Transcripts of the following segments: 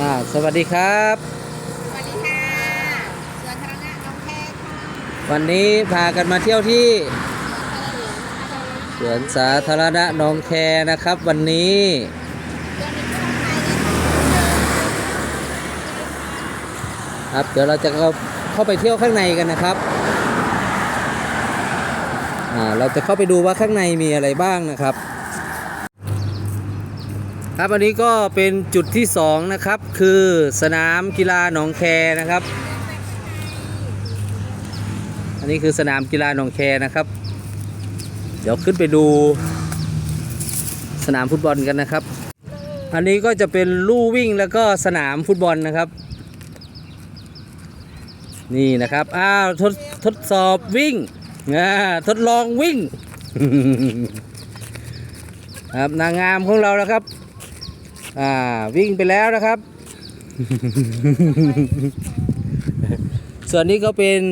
อ่าสวัสดีครับ สวัสดีค่ะสวนธารณะน้องแพรค่ะวันนี้พากันมาเที่ยวที่สวนสาธารณะหนองแคนะครับ วันนี้เดือนนี้ช่องไทยเลยค่ะครับเดี๋ยวเราจะเข้าเข้าไปเที่ยวข้างในกันนะครับอ่าเราจะเข้าไปดูว่าข้างในมีอะไรบ้างนะครับ ครับอันนี้ก็เป็นจุดที่สองนะครับ คือสนามกีฬาหนองแคนะครับ อันนี้คือสนามกีฬาหนองแคนะครับ เดี๋ยวขึ้นไปดูสนามฟุตบอลกันนะครับ อันนี้ก็จะเป็นลู่วิ่งแล้วก็สนามฟุตบอลนะครับ นี่นะครับอ้าวทดทดสอบวิ่งอ่าทดลองวิ่งครับนางงามของเรานะครับ อ่าวิ่งไปแล้วนะครับ ส่วนนี้ก็เป็น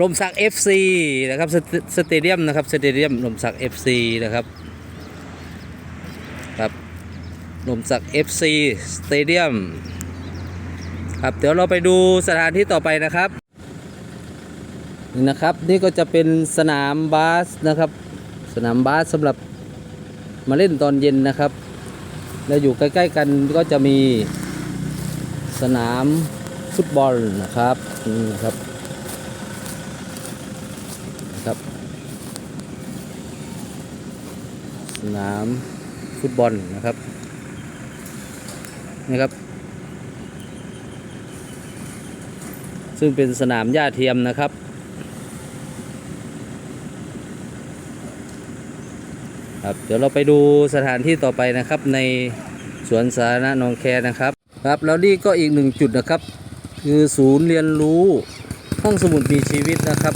ลมสัก FC นะครับสเตสเตเดียมนะครับสเตเดียมลมสัก FC นะครับครับลมสัก FC สเตเดียมครับเดี๋ยวเราไปดูสถานที่ต่อไปนะครับนี่นะครับนี่ก็จะเป็นสนามบาสนะครับ สนามบาสสำหรับมาเล่นตอนเย็นนะครับ แล้วอยู่ใกล้ ๆ กันก็จะมีสนามฟุตบอลนะครับนี่นะครับนะครับ สนามฟุตบอลนะครับนี่ครับ ซึ่งเป็นสนามหญ้าเทียมนะครับ ครับเดี๋ยวเราไปดูสถานที่ต่อไปนะครับ ในสวนสาธารณะนองแคนะครับครับแล้วนี่ก็อีกหนึ่งจุดนะครับ คือศูนย์เรียนรู้ห้องสมุดมีชีวิตนะครับ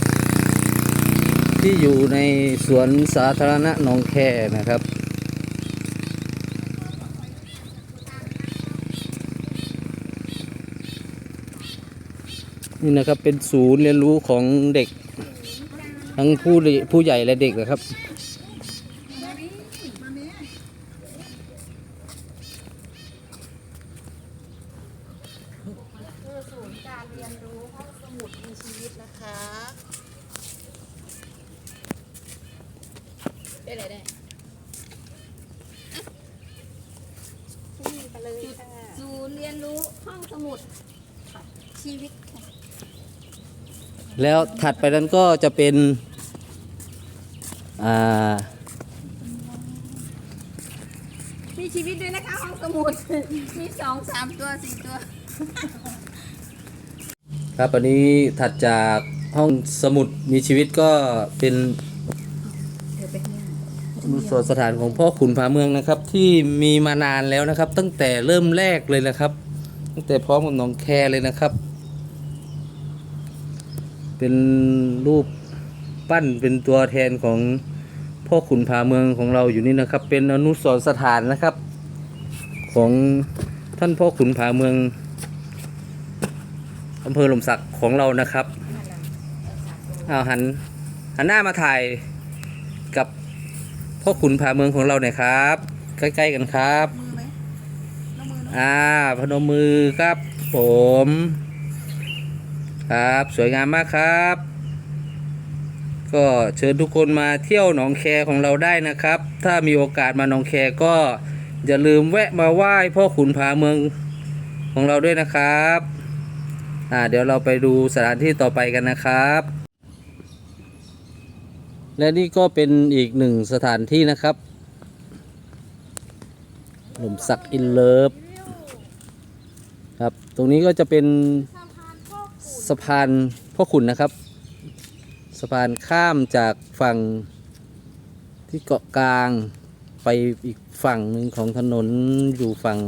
ที่อยู่ในสวนสาธารณะนองแคนะครับนี่นะครับเป็นศูนย์เรียนรู้ของเด็กทั้งผู้ผู้ใหญ่และเด็กนะครับ คือศูนย์การ เรียนรู้ห้องสมุดมีชีวิตนะคะได้เลยได้ไปเลยค่ะศูนย์เรียนรู้ห้องสมุดชีวิตค่ะแล้วถัดไปนั้นก็จะเป็นอ่ามีชีวิตด้วยนะคะห้องสมุดมีสองสามตัวสี่ตัว ครับอันนี้ถัดจากห้องสมุดมีชีวิตก็เป็นอนุสรณ์สถานของพ่อขุนผาเมืองนะครับ ที่มีมานานแล้วนะครับ ตั้งแต่เริ่มแรกเลยนะครับ ตั้งแต่พร้อมกับหนองแคเลยนะครับ เป็นรูปปั้นเป็นตัวแทนของพ่อขุนผาเมืองของเราอยู่นี่นะครับ เป็นอนุสรสถานนะครับ ของท่านพ่อขุนผาเมือง อำเภอหลมสักของเรานะครับเอาหันหันหน้ามาถ่ายกับพ่อขุนผาเมืองของเราหน่อยครับ ใกล้ๆกันครับอ่าพนมมือครับ ผม ครับสวยงามมากครับ ก็เชิญทุกคนมาเที่ยวหนองแคของเราได้นะครับ ถ้ามีโอกาสมาหนองแคก็อย่าลืมแวะมาไหว้พ่อขุนผาเมืองของเราด้วยนะครับ อ่าเดี๋ยวเราไปดูสถานที่ต่อไปกันนะครับ และนี่ก็เป็นอีกหนึ่งสถานที่นะครับ หลุมสักอินเลิฟครับตรงนี้ก็จะเป็นสะพานพ่อขุนนะครับ สะพานข้ามจากฝั่งที่เกาะกลางไปอีกฝั่งหนึ่งของถนนอยู่ฝั่ง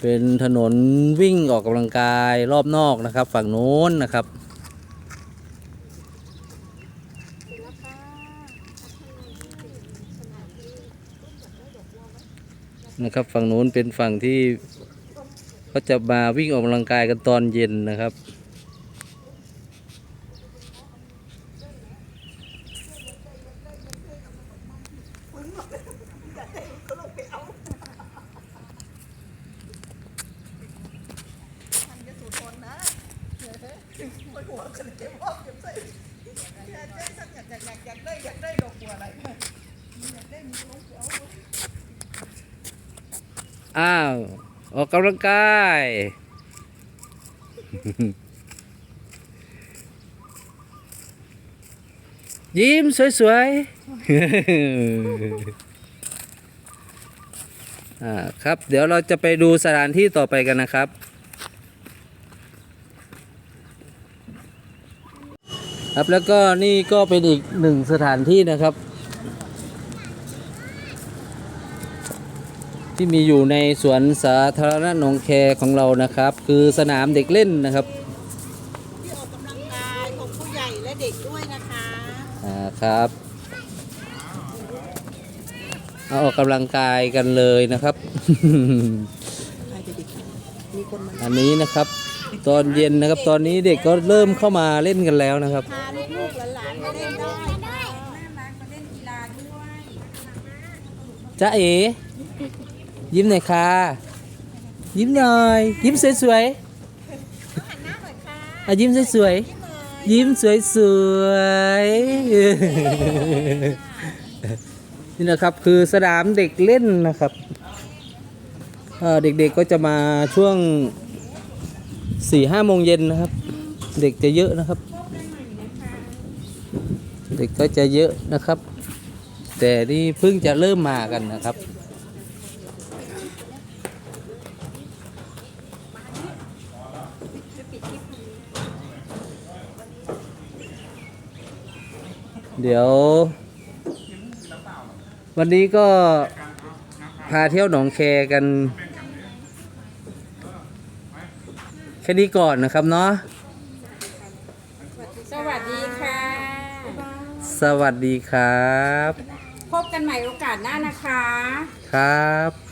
เป็นถนนวิ่งออกกำลังกายรอบนอกนะครับ ฝั่งโน้นนะครับ นะครับฝั่งโน้นเป็นฝั่งที่เขาจะมาวิ่งออกกำลังกายกันตอนเย็นนะครับ อ้าวออกกำลังกายยิ้มสวยๆอ่าครับ เดี๋ยวเราจะไปดูสถานที่ต่อไปกันนะครับ ครับแล้วก็นี่ก็เป็นอีกหนึ่งสถานที่นะครับ ที่มีอยู่ในสวนสาธารณะหนองแคของเรานะครับ คือสนามเด็กเล่นนะครับที่ออกกำลังกายของผู้ใหญ่และเด็กด้วยนะคะอ่าครับเอาออกกำลังกายกันเลยนะครับมีคนมาอันนี้นะครับ ตอนเย็นนะครับตอนนี้เด็กก็เริ่มเข้ามาเล่นกันแล้วนะครับ พาลูกๆหลานๆมาเล่นได้ค่ะจ้าเอ๋ยิ้มหน่อยค่ะ ยิ้มหน่อย ยิ้มสวยๆอะยิ้มสวยๆยิ้มสวยๆนี่นะครับคือสนามเด็กเล่นนะครับเด็กๆก็จะมาช่วง สี่ห้าโมงเย็นนะครับ เด็กจะเยอะนะครับ เด็กก็จะเยอะนะครับ แต่นี่เพิ่งจะเริ่มมากันนะครับเดี๋ยว วันนี้ก็พาเที่ยวหนองแคกัน แค่นี้ก่อนนะครับเนาะสวัสดีค่ะ สวัสดีครับ พบกันใหม่โอกาสหน้านะคะ ครับ